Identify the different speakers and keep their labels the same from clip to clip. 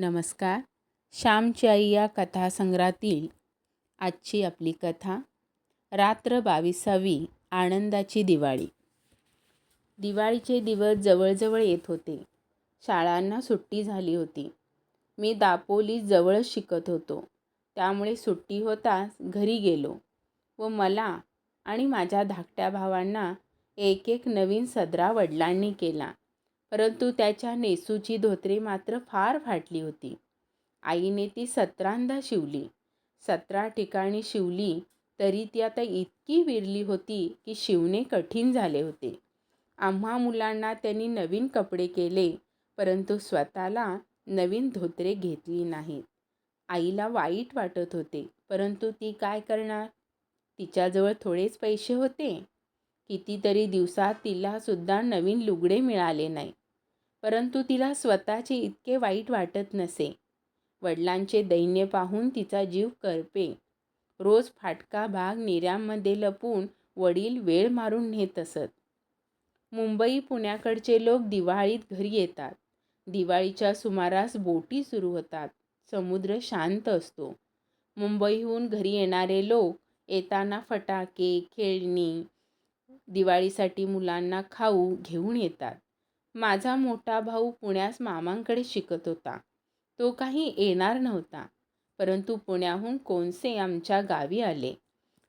Speaker 1: नमस्कार श्यामची आई या कथासंग्रहातील आजची आपली कथा रात्र बावीसावी आनंदाची दिवाळी दिवाळीचे दिवस जवळजवळ येत होते शाळांना सुट्टी झाली होती मी दापोली जवळच शिकत होतो त्यामुळे सुट्टी होताच घरी गेलो व मला आणि माझ्या धाकट्या भावांना एक एक नवीन सदरा वडिलांनी केला परंतु त्याच्या नेसूची धोतरे मात्र फार फाटली होती आईने ती सतरांदा शिवली सतरा ठिकाणी शिवली तरी ती आता इतकी विरली होती की शिवणे कठीण झाले होते आम्हा मुलांना त्यांनी नवीन कपडे केले परंतु स्वतःला नवीन धोतरे घेतली नाहीत आईला वाईट वाटत होते परंतु ती काय करणार तिच्याजवळ थोडेच पैसे होते कितीतरी दिवसात तिलासुद्धा नवीन लुगडे मिळाले नाही परंतु तिला स्वतःचे इतके वाईट वाटत नसे वडिलांचे दैन्य पाहून तिचा जीव करपे रोज फाटका भाग निर्यामध्ये लपून वडील वेळ मारून नेत असत मुंबई पुण्याकडचे लोक दिवाळीत घरी येतात दिवाळीच्या सुमारास बोटी सुरू होतात समुद्र शांत असतो मुंबईहून घरी येणारे लोक येताना फटाके खेळणी दिवाळीसाठी मुलांना खाऊ घेऊन येतात माझा मोठा भाऊ पुण्यास मामांकडे शिकत होता तो काही येणार नव्हता परंतु पुण्याहून कोणसे आमच्या गावी आले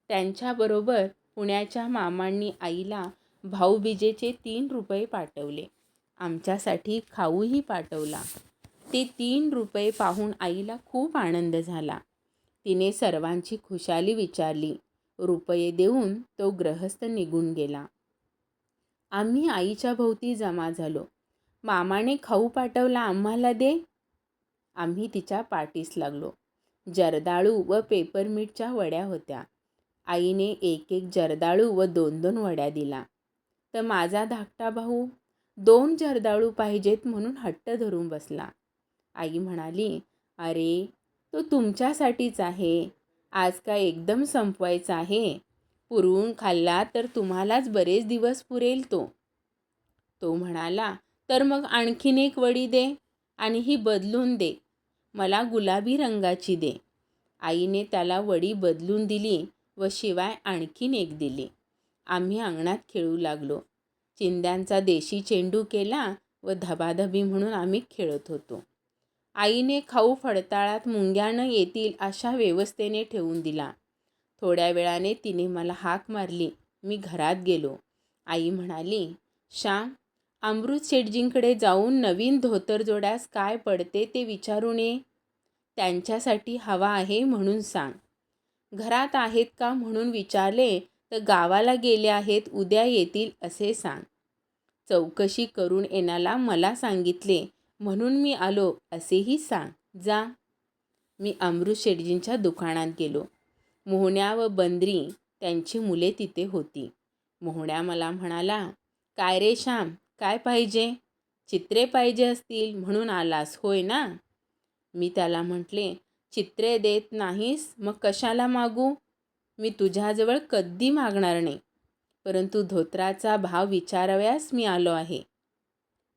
Speaker 1: त्यांच्याबरोबर पुण्याच्या मामांनी आईला भाऊबीजेचे तीन रुपये पाठवले आमच्यासाठी खाऊही पाठवला ते तीन रुपये पाहून आईला खूप आनंद झाला तिने सर्वांची खुशाली विचारली रुपये देऊन तो ग्रहस्थ निघून गेला आम्ही आईच्या भोवती जमा झालो मामाने खाऊ पाठवला आम्हाला दे आम्ही तिच्या पाठीस लागलो जर्दाळू व पेपरमीटच्या वड्या होत्या आईने एक एक जर्दाळू व दोन दोन वड्या दिला तर माझा धाकटा भाऊ दोन जर्दाळू पाहिजेत म्हणून हट्ट धरून बसला आई म्हणाली अरे तो तुमच्यासाठीच आहे आज काय एकदम संपवायचा आहे पुरवून खाल्ला तर तुम्हालाच बरेच दिवस पुरेल तो तो म्हणाला तर मग आणखीन एक वडी दे आणि ही बदलून दे मला गुलाबी रंगाची दे आईने त्याला वडी बदलून दिली व शिवाय आणखीन एक दिली आम्ही अंगणात खेळू लागलो चिंद्यांचा देशी चेंडू केला व धबाधबी म्हणून आम्ही खेळत होतो आईने खाऊ फडताळात मुंग्यानं येतील अशा व्यवस्थेने ठेवून दिला थोड्या वेळाने तिने मला हाक मारली मी घरात गेलो आई म्हणाली श्याम अमृत शेटजींकडे जाऊन नवीन धोतरजोड्यास काय पडते ते विचारून ये त्यांच्यासाठी हवा आहे म्हणून सांग घरात आहेत का म्हणून विचारले तर गावाला गेले आहेत उद्या येतील असे सांग चौकशी करून येण्याला मला सांगितले म्हणून मी आलो असेही सांग जा मी अमृत शेटजींच्या दुकानात गेलो मोहण्या व बंदरी त्यांची मुले तिथे होती मोहण्या मला म्हणाला काय रे श्याम काय पाहिजे चित्रे पाहिजे असतील म्हणून आलास होय ना मी त्याला म्हटले चित्रे देत नाहीस मग कशाला मागू मी तुझ्याजवळ कधी मागणार नाही परंतु धोत्राचा भाव विचारव्यास मी आलो आहे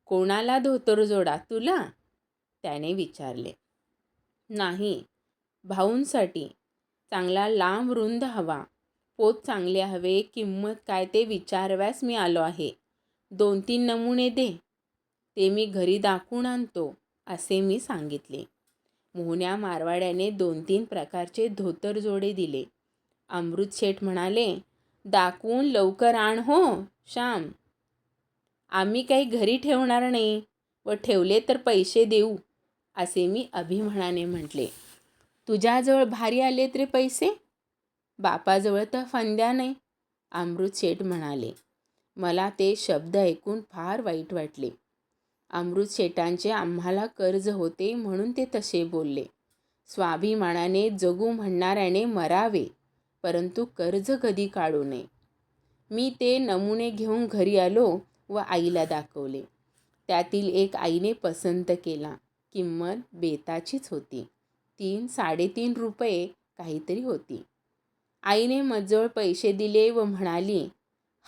Speaker 1: कोणाला धोतर जोडा तुला त्याने विचारले नाही भाऊंसाठी चांगला लांब रुंद हवा पोत चांगले हवे किंमत काय ते विचारव्यास मी आलो आहे दोन तीन नमुने दे ते मी घरी दाखवून आणतो असे मी सांगितले मोहन्या मारवाड्याने दोन तीन प्रकारचे धोतर जोडे दिले शेठ म्हणाले दाखवून लवकर आण हो श्याम आम्ही काही घरी ठेवणार नाही व ठेवले तर पैसे देऊ असे मी अभिमानाने म्हटले तुझ्याजवळ भारी आले तरी पैसे बापाजवळ तर फंद्या नाही अमृत शेठ म्हणाले मला ते शब्द ऐकून फार वाईट वाटले अमृत शेठांचे आम्हाला कर्ज होते म्हणून ते तसे बोलले स्वाभिमानाने जगू म्हणणाऱ्याने मरावे परंतु कर्ज कधी काढू नये मी ते नमुने घेऊन घरी आलो व आईला दाखवले त्यातील एक आईने पसंत केला किंमत बेताचीच होती तीन साडेतीन रुपये काहीतरी होती आईने मजवळ पैसे दिले व म्हणाली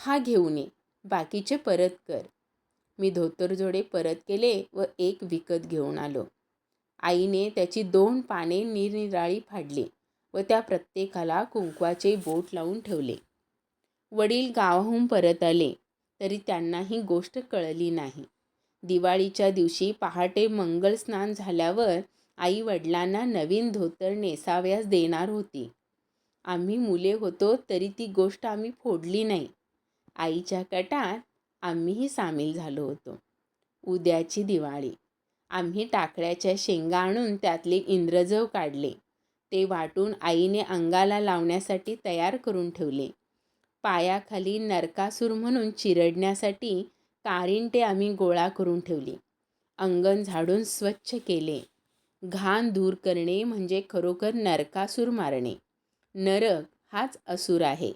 Speaker 1: हा घेऊन ये बाकीचे परत कर मी धोतरजोडे परत केले व एक विकत घेऊन आलो आईने त्याची दोन पाने निरनिराळी फाडली व त्या प्रत्येकाला कुंकवाचे बोट लावून ठेवले वडील गावाहून परत आले तरी त्यांना ही गोष्ट कळली नाही दिवाळीच्या दिवशी पहाटे मंगल स्नान झाल्यावर आई वडिलांना नवीन धोतर नेसाव्यास देणार होती आम्ही मुले होतो तरी ती गोष्ट आम्ही फोडली नाही आईच्या कटात आम्हीही सामील झालो होतो उद्याची दिवाळी आम्ही टाकळ्याच्या शेंगा आणून त्यातले इंद्रजव काढले ते वाटून आईने अंगाला लावण्यासाठी तयार करून ठेवले पायाखाली नरकासूर म्हणून चिरडण्यासाठी कारिंटे आम्ही गोळा करून ठेवली अंगण झाडून स्वच्छ केले घाण दूर करणे म्हणजे खरोखर नरकासूर मारणे नरक हाच असूर आहे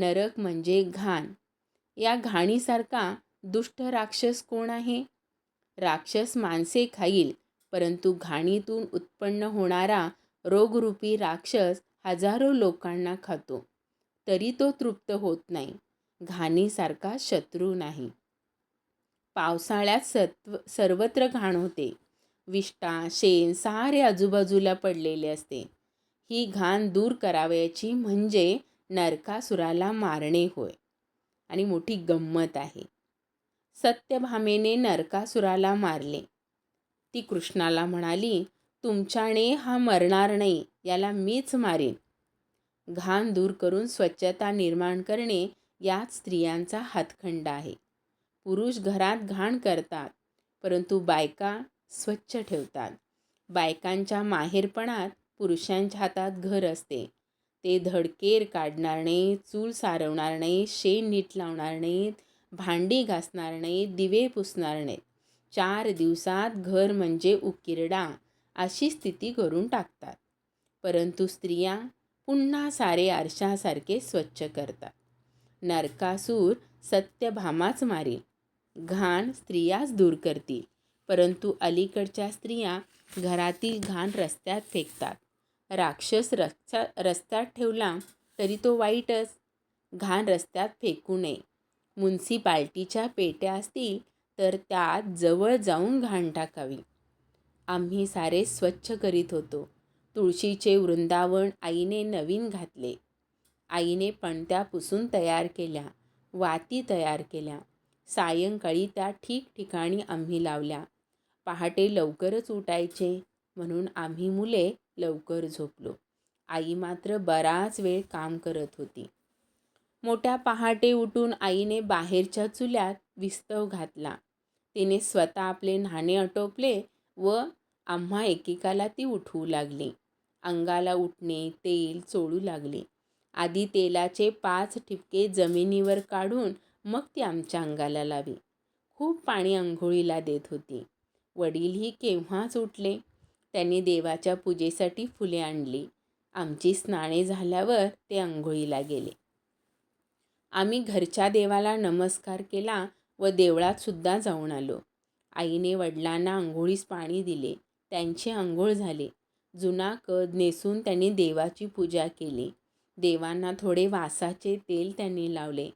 Speaker 1: नरक म्हणजे घाण या घाणीसारखा दुष्ट राक्षस कोण आहे राक्षस माणसे खाईल परंतु घाणीतून उत्पन्न होणारा रोगरूपी राक्षस हजारो लोकांना खातो तरी तो तृप्त होत नाही घाणीसारखा शत्रू नाही पावसाळ्यात सत्व सर्वत्र घाण होते विष्टा शेण सारे आजूबाजूला पडलेले असते ही घाण दूर करावयाची म्हणजे नरकासुराला मारणे होय आणि मोठी गंमत आहे सत्यभामेने नरकासुराला मारले ती कृष्णाला म्हणाली तुमच्याने हा मरणार नाही याला मीच मारेन घाण दूर करून स्वच्छता निर्माण करणे याच स्त्रियांचा हातखंड आहे पुरुष घरात घाण करतात परंतु बायका स्वच्छ ठेवतात बायकांच्या माहेरपणात पुरुषांच्या हातात घर असते ते धडकेर काढणार नाही चूल सारवणार नाही शेण नीट लावणार नाहीत भांडी घासणार नाहीत दिवे पुसणार नाहीत चार दिवसात घर म्हणजे उकिरडा अशी स्थिती करून टाकतात परंतु स्त्रिया पुन्हा सारे आरशासारखे स्वच्छ करतात नरकासूर सत्यभामाच मारील घाण स्त्रियाच दूर करतील परंतु अलीकडच्या स्त्रिया घरातील घाण रस्त्यात फेकतात राक्षस रस्त्या रस्त्यात ठेवला तरी तो वाईटच घाण रस्त्यात फेकू नये मुन्सिपाल्टीच्या पेट्या असतील तर त्यात जवळ जाऊन घाण टाकावी आम्ही सारे स्वच्छ करीत होतो तुळशीचे वृंदावन आईने नवीन घातले आईने पणत्या पुसून तयार केल्या वाती तयार केल्या सायंकाळी त्या ठिकठिकाणी आम्ही लावल्या पहाटे लवकरच उठायचे म्हणून आम्ही मुले लवकर झोपलो आई मात्र बराच वेळ काम करत होती मोठ्या पहाटे उठून आईने बाहेरच्या चुल्यात विस्तव घातला तिने स्वतः आपले न्हाणे आटोपले व आम्हा एकेकाला ती उठवू लागली अंगाला उठणे तेल चोळू लागले आधी तेलाचे पाच ठिपके जमिनीवर काढून मग ती आमच्या अंगाला लावी खूप पाणी अंघोळीला देत होती वडीलही केव्हाच उठले त्यांनी देवाच्या पूजेसाठी फुले आणली आमची स्नाने झाल्यावर ते आंघोळीला गेले आम्ही घरच्या देवाला नमस्कार केला व देवळात सुद्धा जाऊन आलो आईने वडिलांना आंघोळीस पाणी दिले त्यांचे आंघोळ झाले जुना कद नेसून त्यांनी देवाची पूजा केली देवांना थोडे वासाचे तेल त्यांनी लावले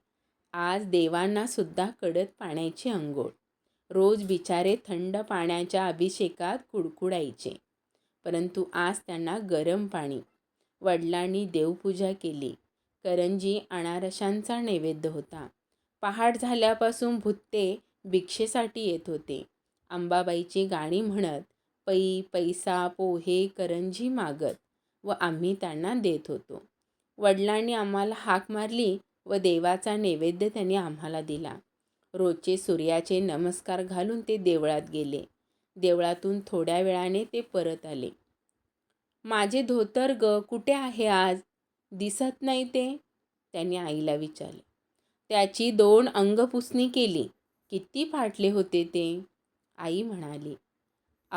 Speaker 1: आज देवांना सुद्धा कडत पाण्याची आंघोळ रोज बिचारे थंड पाण्याच्या अभिषेकात कुडकुडायचे परंतु आज त्यांना गरम पाणी वडिलांनी देवपूजा केली करंजी अनारशांचा नैवेद्य होता पहाट झाल्यापासून भुत्ते भिक्षेसाठी येत होते अंबाबाईची गाणी म्हणत पै पैसा पोहे करंजी मागत व आम्ही त्यांना देत होतो वडिलांनी आम्हाला हाक मारली व देवाचा नैवेद्य त्यांनी आम्हाला दिला रोजचे सूर्याचे नमस्कार घालून ते देवळात गेले देवळातून थोड्या वेळाने ते परत आले माझे धोतर ग कुठे आहे आज दिसत नाही ते त्याने आईला विचारले त्याची दोन अंगपुसणी केली किती फाटले होते ते आई म्हणाली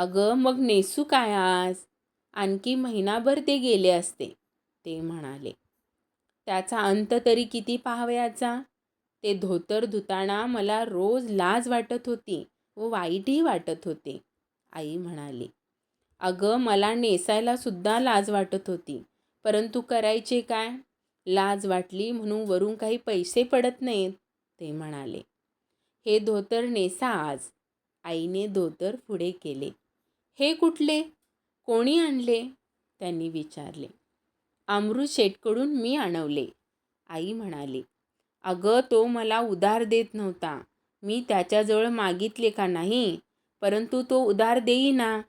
Speaker 1: अगं मग नेसू काय आज आणखी महिनाभर ते गेले असते ते म्हणाले त्याचा अंत तरी किती पाहावयाचा ते धोतर धुताना मला रोज लाज वाटत होती व वाईटही वाटत होते आई म्हणाली अगं मला नेसायला सुद्धा लाज वाटत होती परंतु करायचे काय लाज वाटली म्हणून वरून काही पैसे पडत नाहीत ते म्हणाले हे धोतर नेसा आज आईने धोतर पुढे केले हे कुठले कोणी आणले त्यांनी विचारले अमृत शेटकडून मी आणवले आई म्हणाली अगं तो मला उधार देत नव्हता मी त्याच्याजवळ मागितले का नाही परंतु तो उधार देईना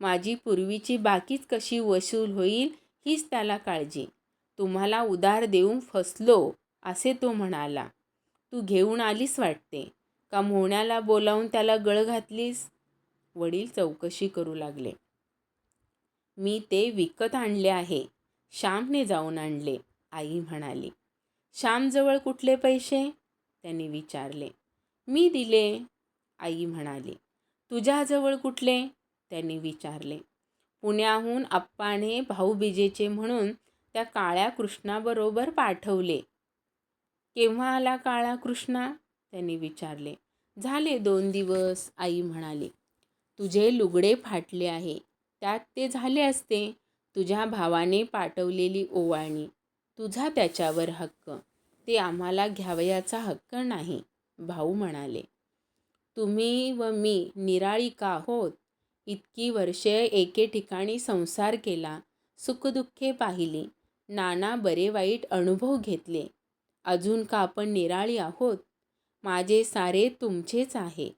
Speaker 1: माझी पूर्वीची बाकीच कशी वसूल होईल हीच त्याला काळजी तुम्हाला उधार देऊन फसलो असे तो म्हणाला तू घेऊन आलीस वाटते का मोहण्याला बोलावून त्याला गळ घातलीस वडील चौकशी करू लागले मी ते विकत आणले आहे श्यामने जाऊन आणले आई म्हणाली श्यामजवळ कुठले पैसे त्यांनी विचारले मी दिले आई म्हणाली तुझ्याजवळ कुठले त्यांनी विचारले पुण्याहून आप्पाने भाऊबीजेचे म्हणून त्या काळ्या कृष्णाबरोबर पाठवले केव्हा आला काळा कृष्णा त्याने विचारले झाले दोन दिवस आई म्हणाली तुझे लुगडे फाटले आहे त्यात ते झाले असते तुझ्या भावाने पाठवलेली ओवाळणी तुझा त्याच्यावर हक्क ते आम्हाला घ्यावयाचा हक्क नाही भाऊ म्हणाले तुम्ही व मी निराळी का होत इतकी वर्षे एके ठिकाणी संसार केला सुखदुःखे पाहिली नाना बरे वाईट अनुभव घेतले अजून का आपण निराळी आहोत माझे सारे तुमचेच आहे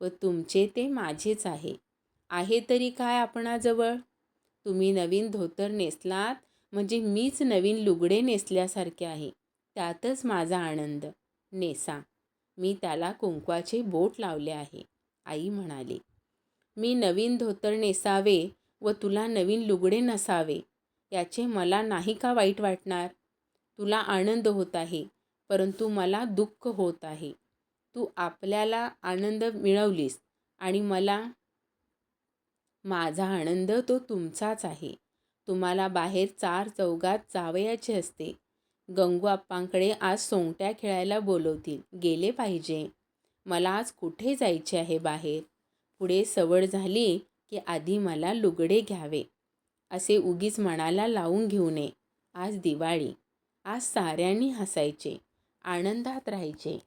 Speaker 1: व तुमचे ते माझेच आहे आहे तरी काय आपणाजवळ तुम्ही नवीन धोतर नेसलात म्हणजे मीच नवीन लुगडे नेसल्यासारखे आहे त्यातच माझा आनंद नेसा मी त्याला कुंकवाचे बोट लावले आहे आई म्हणाली मी नवीन धोतर नेसावे व तुला नवीन लुगडे नसावे याचे मला नाही का वाईट वाटणार तुला आनंद होत आहे परंतु मला दुःख होत आहे तू आपल्याला आनंद मिळवलीस आणि मला माझा आनंद तो तुमचाच आहे तुम्हाला बाहेर चार चौघात जावयाचे असते गंगू आप्पांकडे आज सोंगट्या खेळायला बोलवतील गेले पाहिजे मला आज कुठे जायचे आहे बाहेर पुढे सवड झाली की आधी मला लुगडे घ्यावे असे उगीच मनाला लावून घेऊ नये आज दिवाळी आज साऱ्यांनी हसायचे आनंदात राहायचे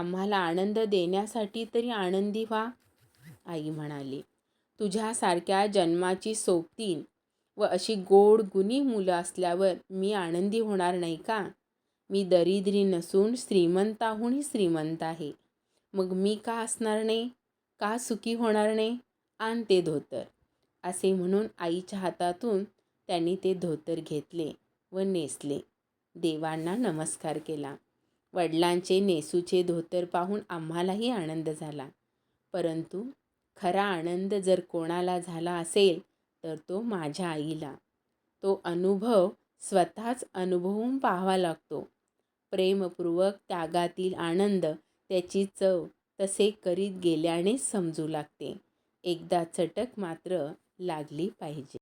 Speaker 1: आम्हाला आनंद देण्यासाठी तरी आनंदी व्हा आई म्हणाली तुझ्यासारख्या जन्माची सोबतीन व अशी गोड गुणी मुलं असल्यावर मी आनंदी होणार नाही का मी दरिद्री नसून श्रीमंताहूनही श्रीमंत आहे मग मी का असणार नाही का सुखी होणार नाही आण ते धोतर असे म्हणून आईच्या हातातून त्यांनी ते धोतर घेतले व नेसले देवांना नमस्कार केला वडिलांचे नेसूचे धोतर पाहून आम्हालाही आनंद झाला परंतु खरा आनंद जर कोणाला झाला असेल तर तो माझ्या आईला तो अनुभव स्वतःच अनुभवून पाहावा लागतो प्रेमपूर्वक त्यागातील आनंद त्याची चव तसे करीत गेल्याने समजू लागते एकदा चटक मात्र लागली पाहिजे